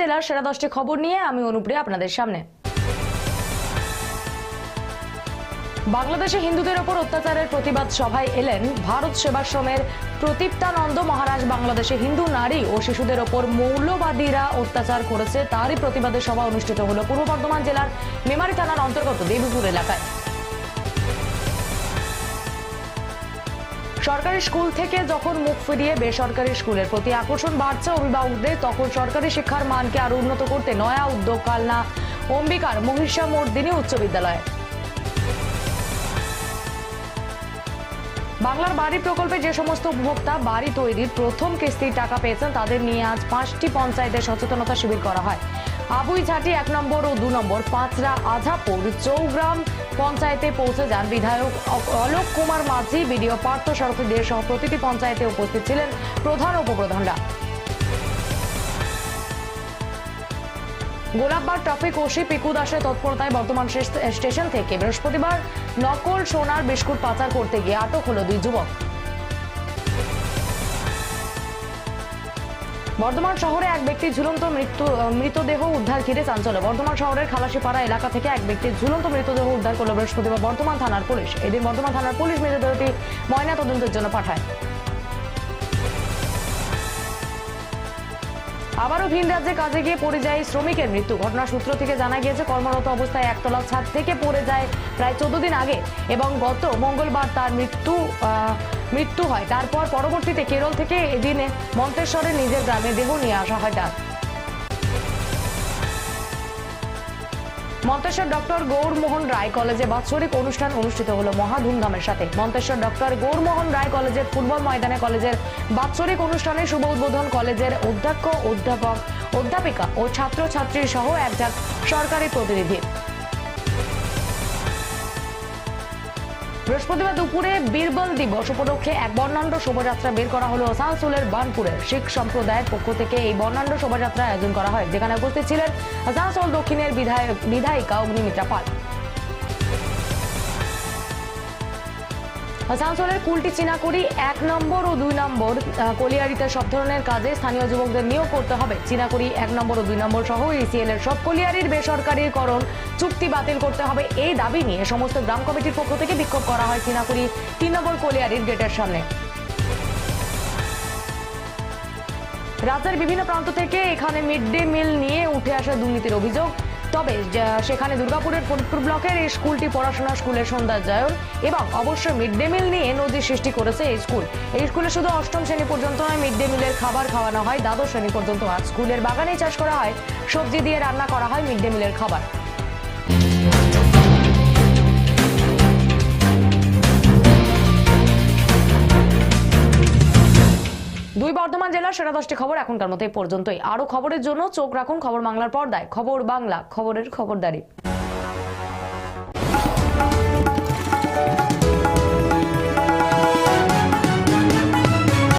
জেলার সেরা দশটি খবর নিয়ে আমি অনুপ্রিয়া আপনাদের সামনে। বাংলাদেশে হিন্দুদের ওপর অত্যাচারের প্রতিবাদ সভায় এলেন ভারত সেবাশ্রমের প্রদীপ্তানন্দ মহারাজ। বাংলাদেশে হিন্দু, নারী ও শিশুদের ওপর মৌলবাদীরা অত্যাচার করেছে। তারই প্রতিবাদে সভা অনুষ্ঠিত হলো পূর্ব বর্ধমান জেলার মেমারি থানার অন্তর্গত দেবীপুর এলাকায়। সরকারি স্কুল থেকে যখন মুখ ফিরিয়ে বেসরকারি স্কুলের প্রতি আকর্ষণ বাড়ছে অভিভাবকদের, তখন সরকারি শিক্ষার মানকে আরও উন্নত করতে নয়া উদ্যোগ কালনা অম্বিকার মহিষা মর্দিনী উচ্চ বিদ্যালয়। বাংলার বাড়ি প্রকল্পে যে সমস্ত উপভোক্তা বাড়ি তৈরির প্রথম কিস্তির টাকা পেয়েছেন, তাদের নিয়ে আজ পাঁচটি পঞ্চায়েতের সচেতনতা শিবির করা হয়। আবুইঝাটি এক নম্বর ও দু নম্বর পাঁচরা আঝাপুর চৌগ্রাম পঞ্চায়েতে পৌঁছে যান বিধায়ক অলোক কুমার মাঝি। বিডিও পার্থ সারথী দে সহ প্রতিটি পঞ্চায়েতে উপস্থিত ছিলেন প্রধান উপপ্রধানরা। গোলাপবাগ ট্রাফিক ওসি পিকু দাসের তৎপরতায় বর্তমান স্টেশন থেকে বৃহস্পতিবার নকল সোনার বিস্কুট পাচার করতে গিয়ে আটক হলো দুই যুবক। বর্ধমান শহরে এক ব্যক্তির ঝুলন্ত মৃত্যু মৃতদেহ উদ্ধার ঘিরে চাঞ্চল্য। বর্ধমান শহরের খালাসিপাড়া এলাকা থেকে এক ব্যক্তির ঝুলন্ত মৃতদেহ উদ্ধার করল বৃহস্পতিবার বর্ধমান থানার পুলিশ। এদিন বর্ধমান থানার পুলিশ মৃতদেহটি ময়না তদন্তের জন্য পাঠায়। আবারও ভিন রাজ্যে কাজে গিয়ে পড়ে যায় শ্রমিকের মৃত্যু। ঘটনার সূত্র থেকে জানা গিয়েছে, কর্মরত অবস্থায় একতলা ছাদ থেকে পড়ে যায় প্রায় চোদ্দ দিন আগে এবং গত মঙ্গলবার তার মৃত্যু মৃত্যু হয়। তারপর পরবর্তীতে কেরল থেকে এদিনে মন্তেশ্বরে নিজের গ্রামে দেহ নিয়ে আসা হয় তার। মন্তেশ্বর ডক্টর গৌরমোহন রায় কলেজে বাৎসরিক অনুষ্ঠান অনুষ্ঠিত হলো মহা ধুমধামের সাথে। মন্তেশ্বর ডক্টর গৌরমোহন রায় কলেজের ফুটবল ময়দানে কলেজের বাৎসরিক অনুষ্ঠানে শুভ উদ্বোধন কলেজের অধ্যক্ষ, অধ্যাপক, অধ্যাপিকা ও ছাত্রছাত্রী সহ একজন সরকারি প্রতিনিধি। বৃহস্পতিবার দুপুরে বীরবল দিবস উপলক্ষে এক বর্ণাঢ্য শোভাযাত্রা বের করা হলো আসানসোলের বানপুরে শিখ সম্প্রদায়ের পক্ষ থেকে এই বর্ণাঢ্য শোভাযাত্রা আয়োজন করা হয়। যেখানে উপস্থিত ছিলেন আসানসোল দক্ষিণের বিধায়ক, বিধায়িকা অগ্নিমিত্রা পাল। আসানসোলের কুলটি চিনাকুড়ি এক নম্বর ও দুই নম্বর কলিয়ারিতে সব ধরনের কাজে স্থানীয় যুবকদের নিয়োগ করতে হবে। চিনাকুড়ি এক নম্বর ও দুই নম্বর সহ ইসিএল এর সব কলিয়ারির বেসরকারিকরণ চুক্তি বাতিল করতে হবে এই দাবি নিয়ে সমস্ত গ্রাম কমিটির পক্ষ থেকে বিক্ষোভ করা হয় চিনাকুড়ি তিন নম্বর কলিয়ারির গেটের সামনে। রাজ্যের বিভিন্ন প্রান্ত থেকে এখানে মিড ডে মিল নিয়ে উঠে আসা দুর্নীতির অভিযোগ। তবে সেখানে দুর্গাপুরের ফরিদপুর ব্লকের এই স্কুলটি পড়াশোনা স্কুলের সৌন্দর্যায়ন এবং অবশ্যই মিড ডে মিল নিয়ে নজির সৃষ্টি করেছে এই স্কুল। এই স্কুলে শুধু অষ্টম শ্রেণি পর্যন্ত নয়, মিড ডে মিলের খাবার খাওয়ানো হয়। দ্বাদশ শ্রেণি পর্যন্ত আর স্কুলের বাগানেই চাষ করা হয়। সবজি দিয়ে রান্না করা হয় মিড ডে মিলের খাবার। বর্ধমান জেলার সেরা দশটি খবর এখনকার মতো এই পর্যন্তই। আরও খবরের জন্য চোখ রাখুন খবর বাংলার পর্দায়। খবর বাংলা, খবরের খবরদারি।